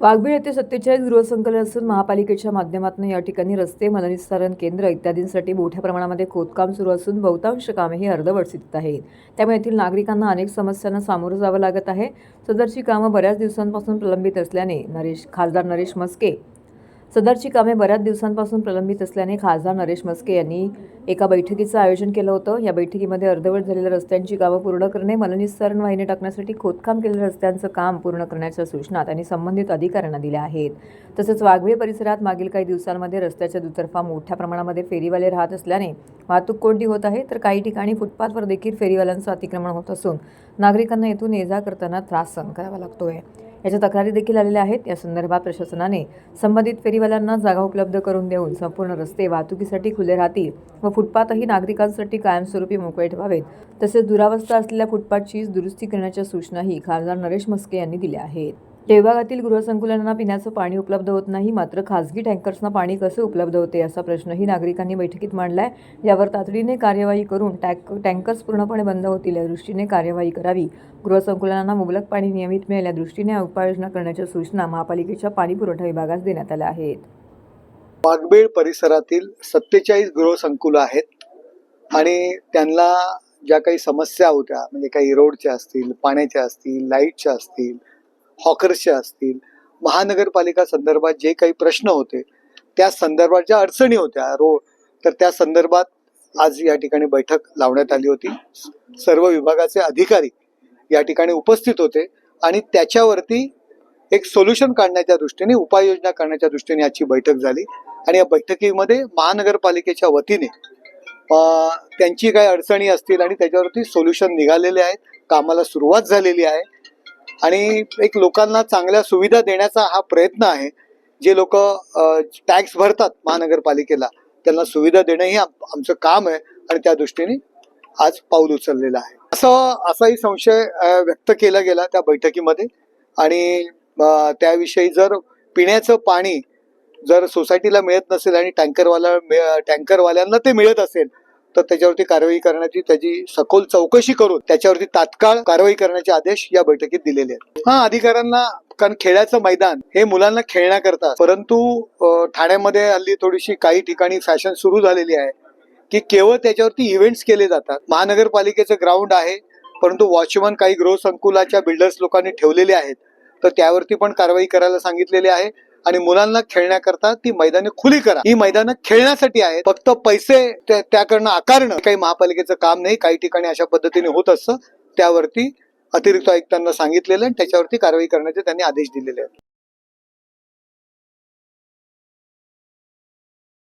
वाघबीळ येथे सत्तेचाळीस गृहसंकलन असून महापालिकेच्या माध्यमातून या ठिकाणी रस्ते मलनिस्सारण केंद्र इत्यादींसाठी मोठ्या प्रमाणामध्ये खोदकाम सुरू असून बहुतांश कामे ही अर्धवट आहेत. त्यामुळे येथील नागरिकांना अनेक समस्यांना सामोरं जावं लागत आहे. सदरची कामं बऱ्याच दिवसांपासून प्रलंबित असल्याने नरेश खासदार नरेश मस्के सदरची कामे बऱ्याच दिवसांपासून प्रलंबित असल्याने खासदार नरेश मस्के यांनी एका बैठकीचं आयोजन केलं होतं. या बैठकीमध्ये अर्धवट झालेल्या रस्त्यांची कामं पूर्ण करणे मलनिस्सारण वाहिनी टाकण्यासाठी खोदकाम केलेल्या रस्त्यांचं काम पूर्ण करण्याच्या सूचना त्यांनी संबंधित अधिकाऱ्यांना दिल्या आहेत. तसंच वाघवे परिसरात मागील काही दिवसांमध्ये रस्त्याच्या दुतर्फा मोठ्या प्रमाणामध्ये फेरीवाले राहत असल्याने वाहतूक कोंडी होत आहे तर काही ठिकाणी फुटपाथवर देखील फेरीवाल्यांचं अतिक्रमण होत असून नागरिकांना येथून ये जा करताना त्रास सहन करावा लागतोय. याच्या तक्रारी देखील आलेल्या आहेत. या संदर्भात प्रशासनाने संबंधित फेरीवाल्यांना जागा उपलब्ध करून देऊन संपूर्ण रस्ते वाहतुकीसाठी खुले राहतील व फुटपाथही नागरिकांसाठी कायमस्वरूपी मोकळे ठेवावेत. तसेच दुरावस्था असलेल्या फुटपाथची दुरुस्ती करण्याच्या सूचनाही खासदार नरेश मस्के यांनी दिल्या आहेत. या विभागातील गृहसंकुलांना पिण्याचं पाणी उपलब्ध होत नाही मात्र खासगी टँकर्सना पाणी कसे उपलब्ध होते असा प्रश्नही नागरिकांनी बैठकीत मांडलाय. यावर तातडीने कार्यवाही करून टँक टँकर्स पूर्णपणे बंद होतील या दृष्टीने कार्यवाही करावी. गृहसंकुलांना मुबलक पाणी नियमित मिळेल या दृष्टीने उपाययोजना करण्याच्या सूचना महापालिकेच्या पाणी पुरवठा विभागास देण्यात आल्या आहेत. वाघबीळ परिसरातील सत्तेचाळीस गृहसंकुलं आहेत आणि त्यांना ज्या काही समस्या होत्या म्हणजे काही रोडच्या असतील पाण्याच्या असतील लाईटच्या असतील हॉकर्सच्या असतील महानगरपालिका संदर्भात जे काही प्रश्न होते त्या संदर्भात ज्या अडचणी होत्या रोड तर त्या संदर्भात आज या ठिकाणी बैठक लावण्यात आली होती. सर्व विभागाचे अधिकारी या ठिकाणी उपस्थित होते आणि त्याच्यावरती एक सोल्युशन काढण्याच्या दृष्टीने उपाययोजना करण्याच्या दृष्टीने आजची बैठक झाली. आणि या बैठकीमध्ये महानगरपालिकेच्या वतीने त्यांची काही अडचणी असतील आणि त्याच्यावरती सोल्युशन निघालेले आहेत कामाला सुरुवात झालेली आहे. आणि एक लोकांना चांगल्या सुविधा देण्याचा हा प्रयत्न आहे. जे लोक टॅक्स भरतात महानगरपालिकेला त्यांना सुविधा देणं हे आमचं काम आहे आणि त्या दृष्टीने आज पाऊल उचललेलं आहे. असं असाही संशय व्यक्त केला गेला त्या बैठकीमध्ये. आणि त्याविषयी जर पिण्याचं पाणी जर सोसायटीला मिळत नसेल आणि टँकरवाला टँकरवाल्यांना ते मिळत असेल तर त्याच्यावरती कारवाई करण्याची त्याची सखोल चौकशी करून त्याच्यावरती तात्काळ कारवाई करण्याचे आदेश या बैठकीत दिलेले आहेत. हा अधिकाऱ्यांना कारण खेळाचं मैदान हे मुलांना खेळण्याकरता परंतु ठाण्यामध्ये हल्ली थोडीशी काही ठिकाणी फॅशन सुरू झालेली आहे की केवळ त्याच्यावरती इव्हेंट्स केले जातात. महानगरपालिकेचं ग्राउंड आहे परंतु वॉचमन काही गृहसंकुलाच्या बिल्डर्स लोकांनी ठेवलेले आहेत. तर त्यावरती पण कारवाई करायला सांगितलेली आहे. आणि मुलांना खेळण्याकरता ती मैदाने खुली करा. ही मैदानं खेळण्यासाठी आहेत. फक्त पैसे त्याकडनं आकारणं. काही महापालिकेचं काम नाही. काही ठिकाणी अशा पद्धतीने होत असतं. त्यावरती अतिरिक्त आयुक्तांना सांगितलेलं आणि त्याच्यावरती कारवाई करण्याचे त्यांनी आदेश दिलेले आहेत.